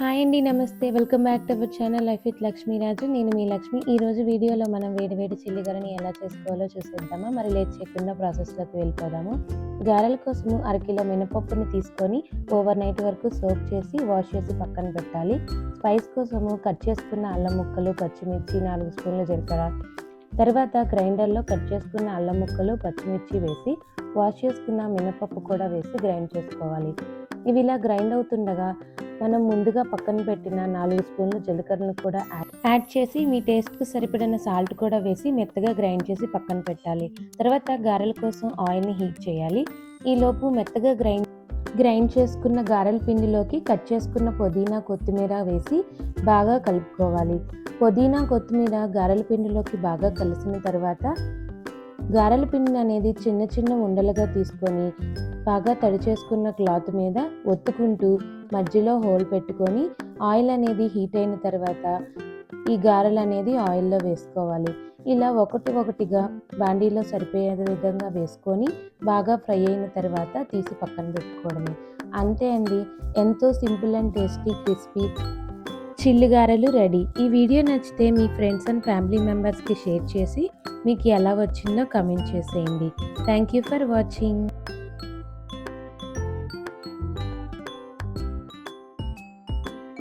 Hi అండి నమస్తే. Welcome back to our channel life with Lakshmiraju నేను మీ లక్ష్మి. ఈ రోజు వీడియోలో మనం వేడి వేడి చిల్లి ఎలా చేసుకోవాలో చూసేద్దామా. మరి లేట్ చేయకుండా ప్రాసెస్లోకి వెళ్ళిపోదాము. గారెల కోసము అరకిలో మినపప్పుని తీసుకొని ఓవర్ నైట్ వరకు సోక్ చేసి వాష్ చేసి పక్కన పెట్టాలి. స్పైస్ కోసము కట్ చేసుకున్న అల్లం ముక్కలు పచ్చిమిర్చి నాలుగు స్పూన్లు జీలకర్ర. తర్వాత గ్రైండర్లో కట్ చేసుకున్న అల్లం ముక్కలు పచ్చిమిర్చి వేసి వాష్ చేసుకున్న మినపప్పు కూడా వేసి గ్రైండ్ చేసుకోవాలి. ఇవి ఇలా గ్రైండ్ అవుతుండగా మనం ముందుగా పక్కన పెట్టిన నాలుగు స్పూన్లు జీలకర్రను కూడా యాడ్- యాడ్ చేసి మీ టేస్ట్కి సరిపడిన సాల్ట్ కూడా వేసి మెత్తగా గ్రైండ్ చేసి పక్కన పెట్టాలి. తర్వాత గారెల కోసం ఆయిల్ని హీట్ చేయాలి. ఈలోపు మెత్తగా గ్రైండ్ గ్రైండ్ చేసుకున్న గారెల పిండిలోకి కట్ చేసుకున్న పుదీనా కొత్తిమీర వేసి బాగా కలుపుకోవాలి. పుదీనా కొత్తిమీర గారెల పిండిలోకి బాగా కలిసిన తర్వాత గారెల పిండిని అనేది చిన్న చిన్న ఉండలుగా తీసుకొని బాగా తడి చేసుకున్న క్లాత్ మీద ఒత్తుకుంటూ మధ్యలో హోల్ పెట్టుకొని ఆయిల్ అనేది హీట్ అయిన తర్వాత ఈ గారెలు అనేది ఆయిల్లో వేసుకోవాలి. ఇలా ఒకటి ఒకటిగా బాండీలో సరిపోయే విధంగా వేసుకొని బాగా ఫ్రై అయిన తర్వాత తీసి పక్కన పెట్టుకోవడమే. అంతే అండి. ఎంతో సింపుల్ అండ్ టేస్టీ క్రిస్పీ చిల్లుగారలు రెడీ. ఈ వీడియో నచ్చితే మీ ఫ్రెండ్స్ అండ్ ఫ్యామిలీ మెంబర్స్కి షేర్ చేసి మీకు ఎలా వచ్చిందో కమెంట్ చేసేయండి. Thank you for watching.